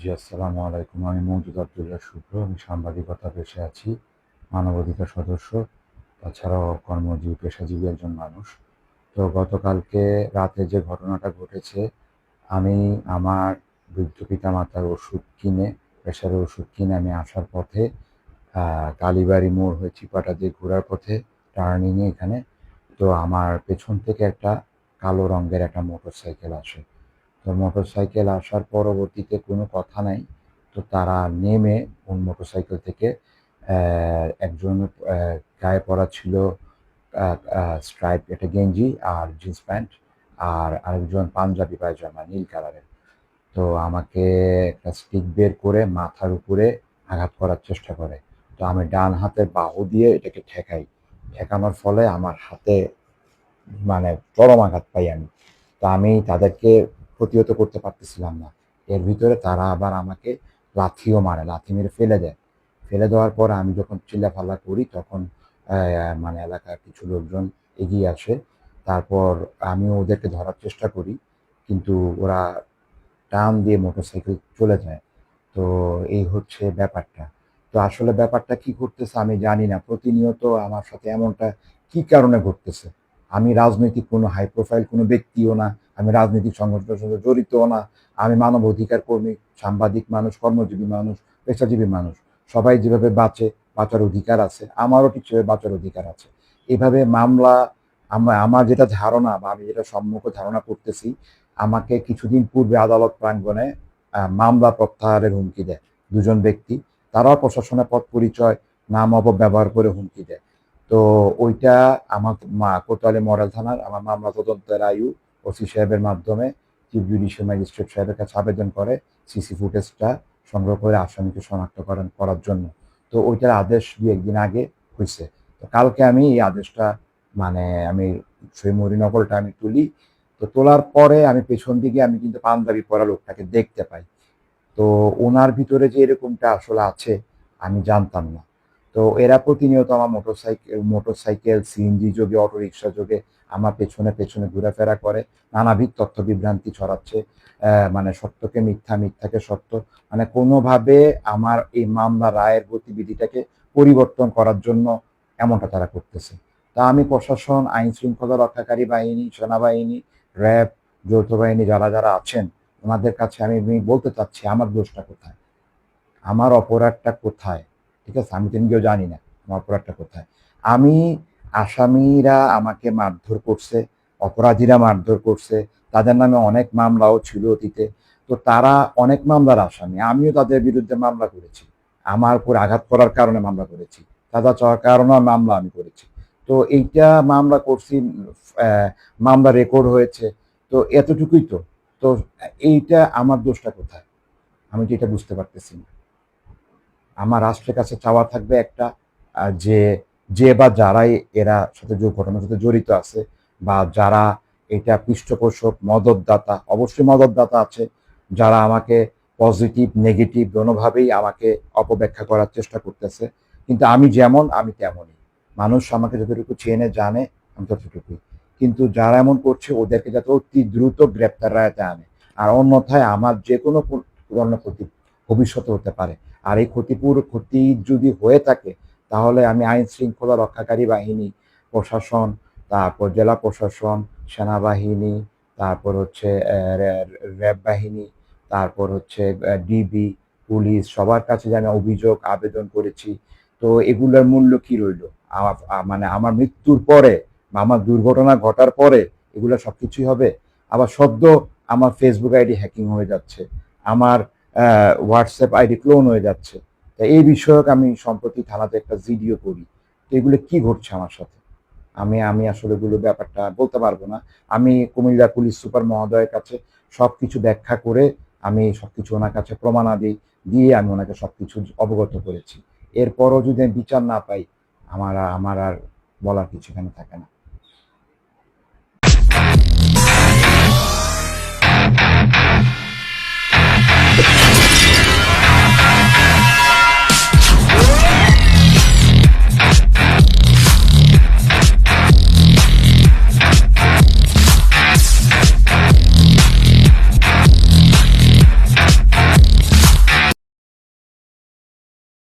জি, আসসালামু আলাইকুম। আমি মঞ্জুদ আবদুল্লাহ শুক্র, আমি সাংবাদিকতা পেশে আছি, মানবাধিকার সদস্য, তাছাড়াও কর্মজীবী, পেশাজীবী একজন মানুষ। তো গতকালকে রাতে যে ঘটনাটা ঘটেছে, আমি আমার বৃদ্ধ পিতামাতার ওষুধ কিনে প্রেশারের ওষুধ কিনে আমি আসার পথে কালীবাড়ি মোড় হয়ে চিপাটা দিয়ে ঘোরার পথে টার্নিংয়ে এখানে। তো আমার পেছন থেকে একটা কালো রঙের একটা মোটর সাইকেল আসে। তো মোটর সাইকেল আসার পরবর্তীতে কোনো কথা নাই। তো তারা নেমে ওই মোটর সাইকেল থেকে একজন গায়ে পরা ছিল স্ট্রাইপ একটা গেঞ্জি আর জিন্স প্যান্ট আর আরেকজন পাঞ্জাবি পায়জামা নীল কালারের। তো আমাকে একটা স্টিক বের করে মাথার উপরে আঘাত করার চেষ্টা করে। তো আমি ডান হাতের বাহু দিয়ে এটাকে ঠেকাই। ঠেকানোর ফলে আমার হাতে মানে চরম আঘাত পাই আমি। তো আমি তাদেরকে প্রতিহত করতে পারতেছিলাম না। এর ভিতরে তারা আবার আমাকে লাথিও মারে, লাথি মেরে ফেলে দেয়। ফেলে দেওয়ার পর আমি যখন চিল্লাফাল্লা করি, তখন মানে এলাকার কিছু লোকজন এগিয়ে আসে। তারপর আমি ওদেরকে ধরার চেষ্টা করি, কিন্তু ওরা টান দিয়ে মোটরসাইকেল চলে যায়। তো এই হচ্ছে ব্যাপারটা। তো আসলে ব্যাপারটা কি ঘটতেছে আমি জানি না। প্রতিনিয়ত আমার সাথে এমনটা কি কারণে ঘটতেছে? আমি রাজনৈতিক কোনো হাই প্রোফাইল কোনো ব্যক্তিও না আমি রাজনৈতিক সংগঠনের সঙ্গে জড়িতও না আমি মানব অধিকার কর্মী সাংবাদিক মানুষ কর্মজীবী মানুষ পেশাজীবী মানুষ। সবাই যেভাবে বাঁচে বাঁচার অধিকার আছে আমারও ঠিক সেভাবে বাঁচার অধিকার আছে। এভাবে মামলা আমা- আমার যেটা ধারণা বা আমি যেটা সম্মুখ ধারণা করতেছি আমাকে কিছুদিন পূর্বে আদালত প্রাঙ্গণে আহ, মামলা প্রত্যাহারের হুমকি দেয় দুজন ব্যক্তি। তারাও প্রশাসনের পথ পরিচয় নাম অপব্যবহার করে হুমকি দেয়। তো ওইটা আমার মা কোতোয়ালি মডেল থানার, আমার মামলা তদন্তের আয়ু ওসি সাহেবের মাধ্যমে চিফ জুডিশিয়াল ম্যাজিস্ট্রেট সাহেবের কাছে আবেদন করে সিসি ফুটেজটা সংগ্রহ করে আসামিকে শনাক্ত করেন করার জন্য। তো ওইটার আদেশ দু একদিন আগে হয়েছে তো কালকে আমি এই আদেশটা মানে আমি সেই মরিনকলটা আমি তুলি। তো তোলার পরে আমি পেছন দিকে আমি কিন্তু পাঞ্জাবি পরা লোকটাকে দেখতে পাই। তো ওনার ভিতরে যে এরকমটা আসলে আছে, আমি জানতাম না। তো এরা প্রতিনিয়ত আমার মোটরসাইকেল মোটরসাইকেল সিএনজি যোগে অটো রিক্সা যোগে আমার পেছনে পেছনে ঘোরাফেরা করে। নানাবিধ তথ্য বিভ্রান্তি ছড়াচ্ছে মানে সত্যকে মিথ্যা, মিথ্যাকে সত্য। মানে কোনোভাবে আমার এই মামলা রায়ের গতিবিধিটাকে পরিবর্তন করার জন্য এমনটা তারা করতেছে। তা আমি প্রশাসন, আইন শৃঙ্খলা রক্ষাকারী বাহিনী, সেনাবাহিনী, র্যাব, যৌথ বাহিনী যারা যারা আছেন, ওনাদের কাছে আমি বলতে চাচ্ছি, আমার দোষটা কোথায়? আমার অপরাধটা কোথায়? ঠিক আছে? আমি তো নিজেও জানি না আমার অপরাধটা কোথায়। আমি আসামিরা আমাকে মারধর করছে, অপরাধীরা মারধর করছে। তাদের নামে অনেক মামলাও ছিল অতীতে। তো তারা অনেক মামলার আসামি। আমিও তাদের বিরুদ্ধে মামলা করেছি। আমার উপর আঘাত করার কারণে মামলা করেছি। সাজা চাওয়ার কারণে মামলা আমি করেছি। তো এইটা মামলা করছি মামলা রেকর্ড হয়েছে। তো এতটুকুই তো। তো এইটা আমার দোষটা কোথায়? আমি তো এটা বুঝতে পারতেছি না। আমার রাষ্ট্রের কাছে চাওয়া থাকবে একটা যে যে বা যারাই এরা সাথে ঘটনার সাথে জড়িত আছে বা যারা এটা পৃষ্ঠপোষক, মদতদাতা, অবশ্যই মদতদাতা আছে, যারা আমাকে পজিটিভ নেগেটিভ কোনোভাবেই আমাকে অপব্যাখ্যা করার চেষ্টা করতেছে। কিন্তু আমি যেমন, আমি তেমনই। মানুষ আমাকে যতটুকু চেনে, জানে, আমি ততটুকুই। কিন্তু যারা এমন করছে, ওদেরকে যাতে অতি দ্রুত গ্রেপ্তার রায়তে আনে আর অন্যথায় আমার যে কোনো পু- পুরনো ক্ষতি ভবিষ্যতে হতে পারে। আর এই ক্ষতিপুর ক্ষতি যদি হয়ে থাকে, তাহলে আমি আইন শৃঙ্খলা রক্ষাকারী বাহিনী, প্রশাসন, তারপর জেলা প্রশাসন, সেনাবাহিনী, তারপর হচ্ছে র্যাব বাহিনী, তারপর হচ্ছে ডিবি, পুলিশ, সবার কাছে যে আমি অভিযোগ, আবেদন করেছি, তো এগুলোর মূল্য কি রইল? মানে আমার মৃত্যুর পরে আমার দুর্ঘটনা ঘটার পরে এগুলো সব কিছুই হবে? আবার সদ্য আমার ফেসবুক আইডি হ্যাকিং হয়ে যাচ্ছে। আমার হোয়াটসঅ্যাপ আইডি ক্লোন হয়ে যাচ্ছে। তা এই বিষয়ক আমি সম্প্রতি থানাতে একটা ভিডিও করি। তো এগুলো কি ঘটছে আমার সাথে? আমি আমি আসলে এগুলো ব্যাপারটা বলতে পারব না। আমি কুমিল্লা পুলিশ সুপার মহোদয়ের কাছে সব কিছু ব্যাখ্যা করে আমি সব কিছু ওনার কাছে প্রমাণাদি দিয়ে আমি ওনাকে সব কিছু অবগত করেছি। এরপরও যদি আমি বিচার না পাই, আমার আমার আর বলার কিছু এখানে থাকে না।